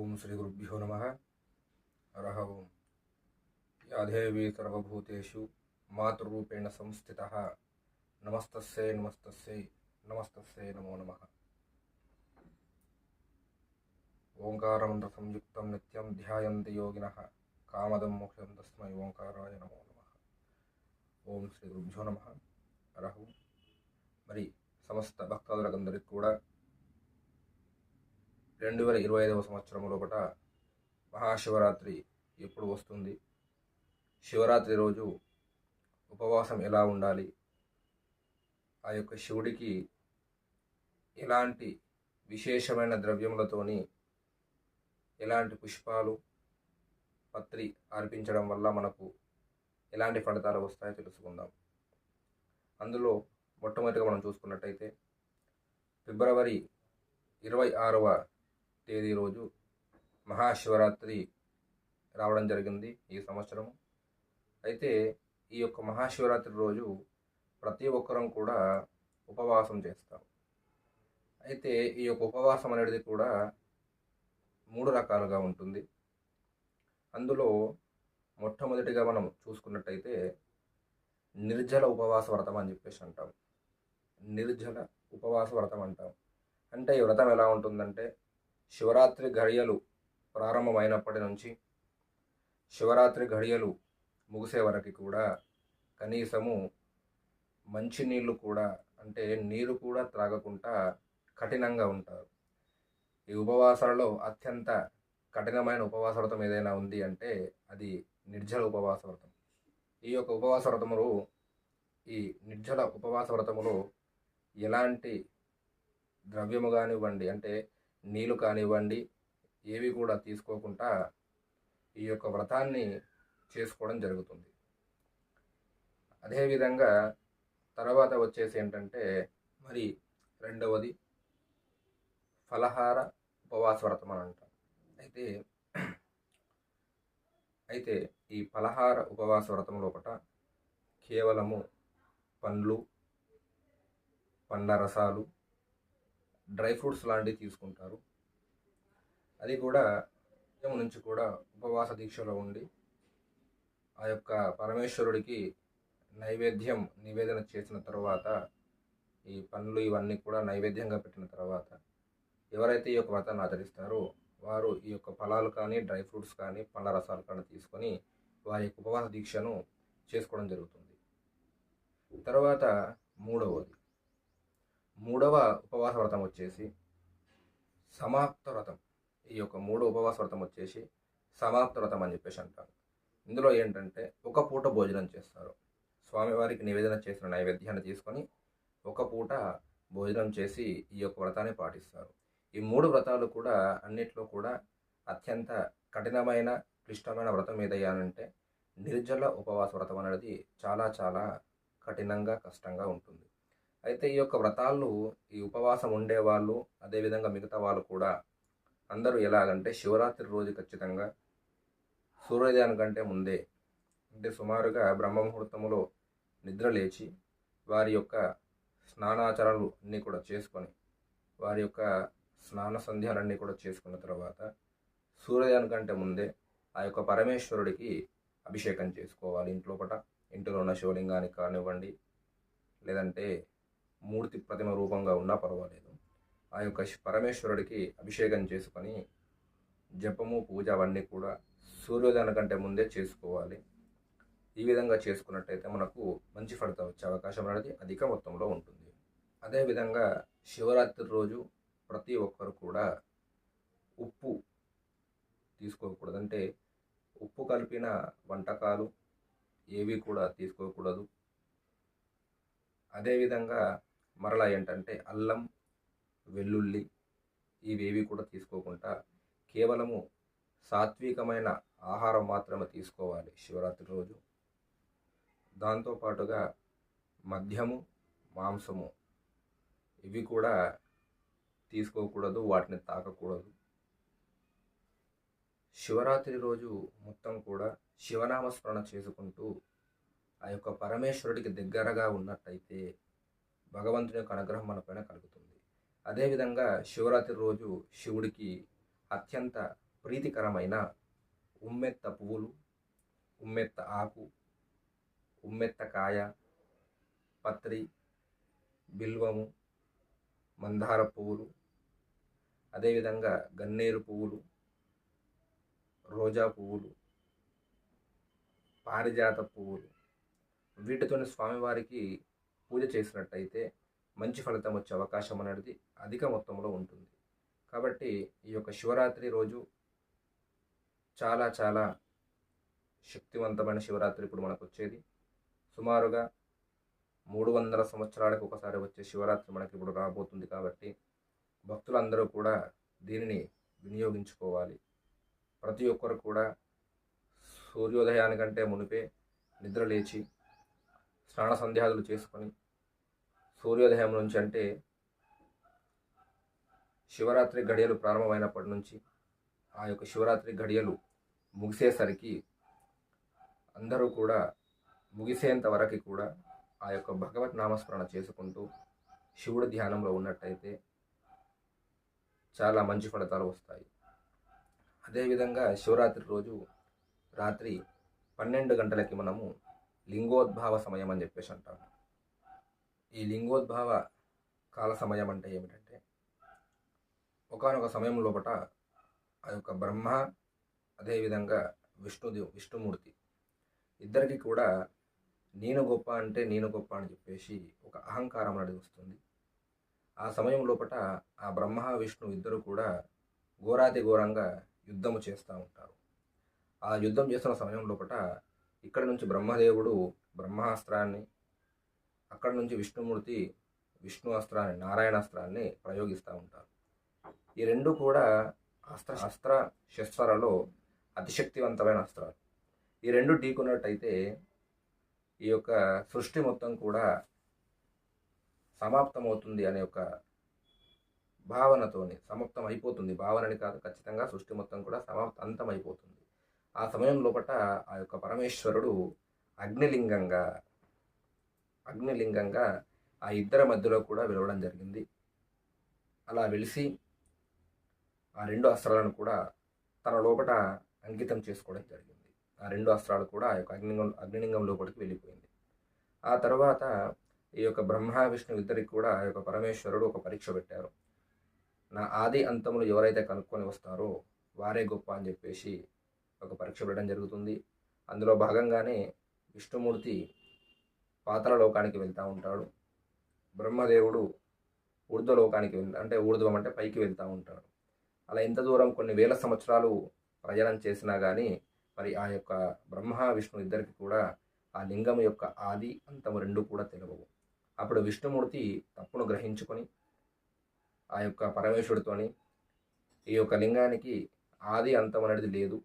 ఓం శ్రీ గురుభ్యో నమ హరహ ఓం యా దేవీ సర్వభూతేషు మాతృరూపేణ సంస్థిత నమస్తస్యై నమస్తస్యై నమస్తస్యై నమో నమ ఓంకారమంత్ర సంయుక్తం నిత్యం ధ్యాయంతి యోగిన కామదం మోక్షం తస్మై ఓంకారాయ నమో నమ ఓం శ్రీ గురుభ్యో నమ హరహ ఓం. మరి సమస్త భక్తాదులకందరికీ కూడా రెండు వేల ఇరవై ఐదవ సంవత్సరం లోపల మహాశివరాత్రి ఎప్పుడు వస్తుంది? శివరాత్రి రోజు ఉపవాసం ఎలా ఉండాలి? ఆ యొక్క శివుడికి ఎలాంటి విశేషమైన ద్రవ్యములతోని ఎలాంటి పుష్పాలు పత్రి అర్పించడం వల్ల మనకు ఎలాంటి ఫలితాలు వస్తాయో తెలుసుకుందాం. అందులో మొట్టమొదటిగా మనం చూసుకున్నట్టయితే ఫిబ్రవరి ఇరవై ఆరవ తేదీ రోజు మహాశివరాత్రి రావడం జరిగింది ఈ సంవత్సరం. అయితే ఈ యొక్క మహాశివరాత్రి రోజు ప్రతి ఒక్కరం కూడా ఉపవాసం చేస్తాం. అయితే ఈ యొక్క ఉపవాసం అనేది కూడా మూడు రకాలుగా ఉంటుంది. అందులో మొట్టమొదటిగా మనం చూసుకున్నట్టయితే నిర్జల ఉపవాస వ్రతం అని చెప్పేసి అంటాం. నిర్జల ఉపవాస వ్రతం అంటాం. అంటే ఈ వ్రతం ఎలా ఉంటుందంటే శివరాత్రి ఘడియలు ప్రారంభమైనప్పటి నుంచి శివరాత్రి ఘడియలు ముగిసే వరకు కూడా కనీసము మంచినీళ్ళు కూడా అంటే నీరు కూడా త్రాగకుండా కఠినంగా ఉంటారు. ఈ ఉపవాసాలలో అత్యంత కఠినమైన ఉపవాస వ్రతం ఏదైనా ఉంది అంటే అది నిర్జల ఉపవాస వ్రతం ఈ యొక్క ఉపవాస వ్రతములు ఈ నిర్జల ఉపవాస వ్రతములో ఎలాంటి ద్రవ్యము కానివ్వండి అంటే నీళ్ళు కానివ్వండి ఏవి కూడా తీసుకోకుండా ఈ యొక్క వ్రతాన్ని చేసుకోవడం జరుగుతుంది. అదేవిధంగా తర్వాత వచ్చేసి ఏంటంటే మరి రెండవది ఫలహార ఉపవాస వ్రతం అని అంటాం అయితే అయితే ఈ ఫలహార ఉపవాస వ్రతం లోపల కేవలము పండ్లు పండ్ల రసాలు డ్రై ఫ్రూట్స్ లాంటివి తీసుకుంటారు. అది కూడా ఉదయం నుంచి కూడా ఉపవాస దీక్షలో ఉండి ఆ యొక్క పరమేశ్వరుడికి నైవేద్యం నివేదన చేసిన తర్వాత ఈ పండ్లు ఇవన్నీ కూడా నైవేద్యంగా పెట్టిన తర్వాత ఎవరైతే ఈ యొక్క వ్రతాన్ని ఆచరిస్తారో వారు ఈ యొక్క ఫలాలు కానీ డ్రై ఫ్రూట్స్ కానీ పండ్ల రసాలు కానీ తీసుకొని వారి యొక్క ఉపవాస దీక్షను చేసుకోవడం జరుగుతుంది. తర్వాత మూడవది మూడవ ఉపవాస వ్రతం వచ్చేసి సమాప్త వ్రతం. ఈ యొక్క మూడో ఉపవాస వ్రతం వచ్చేసి సమాప్త వ్రతం అని చెప్పేసి అంటారు. ఇందులో ఏంటంటే ఒక పూట భోజనం చేస్తారు. స్వామివారికి నివేదన చేసిన నైవేద్యాన్ని తీసుకొని ఒక పూట భోజనం చేసి ఈ యొక్క వ్రతాన్ని పాటిస్తారు. ఈ మూడు వ్రతాలు కూడా అన్నిట్లో కూడా అత్యంత కఠినమైన క్లిష్టమైన వ్రతం ఏదయ్యానంటే నిర్జల ఉపవాస వ్రతం అనేది చాలా చాలా కఠినంగా కష్టంగా ఉంటుంది. అయితే ఈ యొక్క వ్రతాలు ఈ ఉపవాసం ఉండేవాళ్ళు అదేవిధంగా మిగతా వాళ్ళు కూడా అందరూ ఎలాగంటే శివరాత్రి రోజు ఖచ్చితంగా సూర్యోదయానికంటే ముందే అంటే సుమారుగా బ్రహ్మముహూర్తములో నిద్ర లేచి వారి యొక్క స్నానాచరణలు అన్నీ కూడా చేసుకొని వారి యొక్క స్నాన సంధ్యాలన్నీ కూడా చేసుకున్న తర్వాత సూర్యోదయానికంటే ముందే ఆ యొక్క పరమేశ్వరుడికి అభిషేకం చేసుకోవాలి. ఇంట్లో పట ఇంటిలో ఉన్న శివలింగానికి కానివ్వండి లేదంటే మూర్తి ప్రతిమ రూపంగా ఉన్నా పర్వాలేదు. ఆ యొక్క పరమేశ్వరుడికి అభిషేకం చేసుకొని జపము పూజ అవన్నీ కూడా సూర్యోదయం కంటే ముందే చేసుకోవాలి. ఈ విధంగా చేసుకున్నట్టయితే మనకు మంచి ఫలితం వచ్చే అవకాశం అనేది అధిక మొత్తంలో ఉంటుంది. అదేవిధంగా శివరాత్రి రోజు ప్రతి ఒక్కరు కూడా ఉప్పు తీసుకోకూడదు. అంటే ఉప్పు కలిపిన వంటకాలు ఏవి కూడా తీసుకోకూడదు. అదేవిధంగా మరలా ఏంటంటే అల్లం వెల్లుల్లి ఇవేవి కూడా తీసుకోకుండా కేవలము సాత్వికమైన ఆహారం మాత్రమే తీసుకోవాలి శివరాత్రి రోజు. దాంతోపాటుగా మద్యము మాంసము ఇవి కూడా తీసుకోకూడదు వాటిని తాకకూడదు. శివరాత్రి రోజు మొత్తం కూడా శివనామస్మరణ చేసుకుంటూ ఆ యొక్క పరమేశ్వరుడికి దగ్గరగా ఉన్నట్టయితే భగవంతుని యొక్క అనుగ్రహం మనపైన కలుగుతుంది. అదేవిధంగా శివరాత్రి రోజు శివుడికి అత్యంత ప్రీతికరమైన ఉమ్మెత్త పువ్వులు ఉమ్మెత్త ఆకు ఉమ్మెత్త కాయ పత్రి బిల్వము మందార పువ్వులు అదేవిధంగా గన్నేరు పువ్వులు రోజా పువ్వులు పారిజాత పువ్వులు వీటితోని స్వామివారికి పూజ చేసినట్టయితే మంచి ఫలితం వచ్చే అవకాశం అనేది అధిక మొత్తంలో ఉంటుంది. కాబట్టి ఈ యొక్క శివరాత్రి రోజు చాలా చాలా శక్తివంతమైన శివరాత్రి ఇప్పుడు మనకు వచ్చేది సుమారుగా మూడు వందల సంవత్సరాలకు ఒకసారి వచ్చే శివరాత్రి మనకి ఇప్పుడు రాబోతుంది కాబట్టి భక్తులందరూ కూడా దీనిని వినియోగించుకోవాలి. ప్రతి ఒక్కరు కూడా సూర్యోదయానికంటే మునిపే నిద్ర లేచి స్నాన సంధ్యాదులు చేసుకొని సూర్యోదయం నుంచి అంటే శివరాత్రి గడియలు ప్రారంభమైనప్పటి నుంచి ఆ యొక్క శివరాత్రి గడియలు ముగిసేసరికి అందరూ కూడా ముగిసేంత వరకు కూడా ఆ యొక్క భగవత్ నామస్మరణ చేసుకుంటూ శివుడు ధ్యానంలో ఉన్నట్టయితే చాలా మంచి ఫలితాలు వస్తాయి. అదేవిధంగా శివరాత్రి రోజు రాత్రి పన్నెండు గంటలకి మనము లింగోద్భావ సమయం అని చెప్పేసి అంటాము. ఈ లింగోద్భావ కాల సమయం అంటే ఏమిటంటే ఒకనొక సమయం లోపట ఆ యొక్క బ్రహ్మ అదేవిధంగా విష్ణుదేవ్ విష్ణుమూర్తి. ఇద్దరికి కూడా నేను గొప్ప అంటే నేను గొప్ప అని చెప్పేసి ఒక అహంకారం అనేది వస్తుంది. ఆ సమయం లోపట ఆ బ్రహ్మ విష్ణు ఇద్దరు కూడా ఘోరాతి ఘోరంగా యుద్ధము చేస్తూ ఉంటారు. ఆ యుద్ధం చేస్తున్న సమయం లోపట ఇక్కడ నుంచి బ్రహ్మదేవుడు బ్రహ్మాస్త్రాన్ని అక్కడ నుంచి విష్ణుమూర్తి విష్ణు అస్త్రాన్ని నారాయణాస్త్రాన్ని ప్రయోగిస్తూ ఉంటారు. ఈ రెండు కూడా అస్త్ర అస్త్ర శస్త్రాలలో అతిశక్తివంతమైన అస్త్రాలు. ఈ రెండు ఢీకున్నట్టయితే ఈ యొక్క సృష్టి మొత్తం కూడా సమాప్తమవుతుంది అనే ఒక భావనతోని సమాప్తం అయిపోతుంది భావనని కాదు ఖచ్చితంగా సృష్టి మొత్తం కూడా సమాప్త అంతం అయిపోతుంది ఆ సమయం లోపల ఆ యొక్క పరమేశ్వరుడు అగ్నిలింగంగా అగ్నిలింగంగా ఆ ఇద్దరి మధ్యలో కూడా వెలవడం జరిగింది. అలా వెలిసి ఆ రెండు అస్త్రాలను కూడా తన లోపల అంకితం చేసుకోవడం జరిగింది. ఆ రెండు అస్త్రాలు కూడా ఆ యొక్క అగ్నిలింగం అగ్నిలింగం లోపలికి వెళ్ళిపోయింది. ఆ తర్వాత ఈ యొక్క బ్రహ్మ విష్ణు ఇద్దరికి కూడా ఆ యొక్క పరమేశ్వరుడు ఒక పరీక్ష పెట్టారు. నా ఆది అంతములు ఎవరైతే కనుక్కొని వస్తారో వారే గొప్ప అని చెప్పేసి ఒక పరీక్ష పెట్టడం జరుగుతుంది. అందులో భాగంగానే విష్ణుమూర్తి పాతాళ లోకానికి వెళ్తూ ఉంటాడు. బ్రహ్మదేవుడు ఊర్ధ్వలోకానికి వెళ్ అంటే ఊర్ధ్వం అంటే పైకి వెళ్తూ ఉంటాడు. అలా ఇంత దూరం కొన్ని వేల సంవత్సరాలు ప్రయాణం చేసినా కానీ మరి ఆ యొక్క బ్రహ్మ విష్ణు ఇద్దరికి కూడా ఆ లింగం యొక్క ఆది అంతము రెండు కూడా తెలియవు అప్పుడు విష్ణుమూర్తి తప్పును గ్రహించుకొని ఆ యొక్క పరమేశ్వరుడితోని ఈ యొక్క లింగానికి ఆది అంతం అనేది లేదు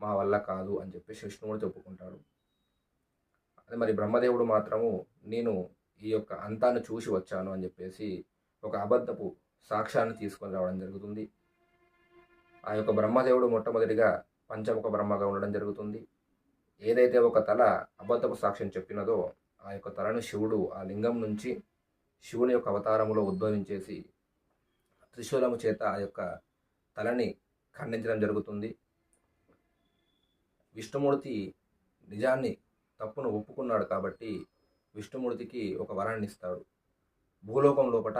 మా వల్ల కాదు అని చెప్పేసి విష్ణుమూర్తి ఒప్పుకుంటాడు. మరి బ్రహ్మదేవుడు మాత్రము నేను ఈ యొక్క అంతాన్ని చూసి వచ్చాను అని చెప్పేసి ఒక అబద్ధపు సాక్ష్యాన్ని తీసుకొని రావడం జరుగుతుంది. ఆ యొక్క బ్రహ్మదేవుడు మొట్టమొదటిగా పంచముఖ బ్రహ్మగా ఉండడం జరుగుతుంది. ఏదైతే ఒక తల అబద్ధపు సాక్ష్యం చెప్పినదో ఆ యొక్క తలను శివుడు ఆ లింగం నుంచి శివుని యొక్క అవతారములో ఉద్భవించేసి త్రిశూలము చేత ఆ యొక్క తలని ఖండించడం జరుగుతుంది. విష్ణుమూర్తి నిజాన్ని తప్పును ఒప్పుకున్నాడు కాబట్టి విష్ణుమూర్తికి ఒక వరాన్ని ఇస్తాడు. భూలోకం లోపట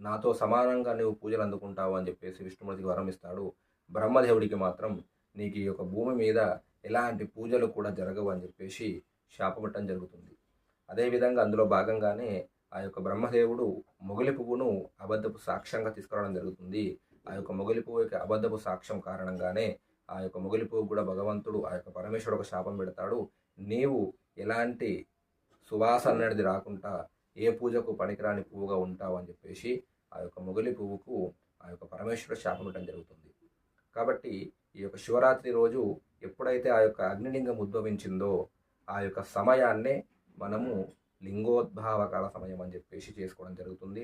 నాతో సమానంగా నువ్వు పూజలు అందుకుంటావు అని చెప్పేసి విష్ణుమూర్తికి వరం ఇస్తాడు. బ్రహ్మదేవుడికి మాత్రం నీకు ఈ యొక్క భూమి మీద ఎలాంటి పూజలు కూడా జరగవు అని చెప్పేసి శాపమిట్టడం జరుగుతుంది. అదేవిధంగా అందులో భాగంగానే ఆ యొక్క బ్రహ్మదేవుడు మొగలి పువ్వును అబద్ధపు సాక్ష్యంగా తీసుకురావడం జరుగుతుంది. ఆ యొక్క మొగలి పువ్వు యొక్క అబద్ధపు సాక్ష్యం కారణంగానే ఆ యొక్క మొగలి పువ్వు కూడా భగవంతుడు ఆ యొక్క పరమేశ్వరుడు ఒక శాపం పెడతాడు. నీవు ఎలాంటి సువాసన అనేది రాకుండా ఏ పూజకు పనికిరాని పువ్వుగా ఉంటావు అని చెప్పేసి ఆ యొక్క మొగలి పువ్వుకు ఆ యొక్క పరమేశ్వరుడు శాపం ఇవ్వడం జరుగుతుంది. కాబట్టి ఈ యొక్క శివరాత్రి రోజు ఎప్పుడైతే ఆ యొక్క అగ్నిలింగం ఉద్భవించిందో ఆ యొక్క సమయాన్నే మనము లింగోద్భావ కాల సమయం అని చెప్పేసి చేసుకోవడం జరుగుతుంది.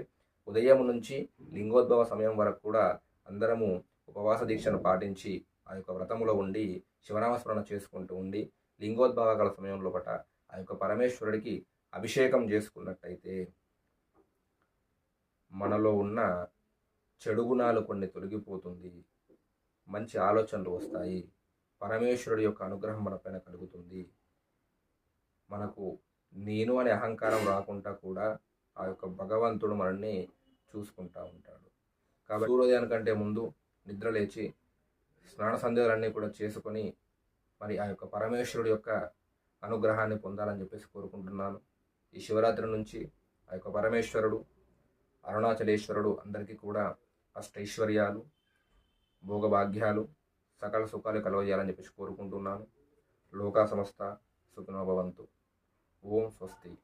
ఉదయం నుంచి లింగోద్భవ సమయం వరకు కూడా అందరము ఉపవాస దీక్షను పాటించి ఆ యొక్క వ్రతములో ఉండి శివనామస్మరణ చేసుకుంటూ ఉండి లింగోద్భవ గల సమయం లోపట ఆ యొక్క పరమేశ్వరుడికి అభిషేకం చేసుకున్నట్టయితే మనలో ఉన్న చెడు గుణాలు కొన్ని తొలగిపోతుంది. మంచి ఆలోచనలు వస్తాయి. పరమేశ్వరుడి యొక్క అనుగ్రహం మనపైన కలుగుతుంది. మనకు నేను అనే అహంకారం రాకుండా కూడా ఆ యొక్క భగవంతుడు మనల్ని చూసుకుంటా ఉంటాడు. కాబట్టి సూర్యోదయానికంటే ముందు నిద్ర లేచి స్నాన సంధ్యలన్నీ కూడా చేసుకొని మరి ఆ యొక్క పరమేశ్వరుడి యొక్క అనుగ్రహాన్ని పొందాలని చెప్పేసి కోరుకుంటున్నాను. ఈ శివరాత్రి నుంచి ఆ యొక్క పరమేశ్వరుడు అరుణాచలేశ్వరుడు అందరికీ కూడా అష్టైశ్వర్యాలు భోగభాగ్యాలు సకల సుఖాలు కలవజేయాలని చెప్పేసి కోరుకుంటున్నాను. లోకా సంస్థ సుఖనోభవంతు ఓం స్వస్తి.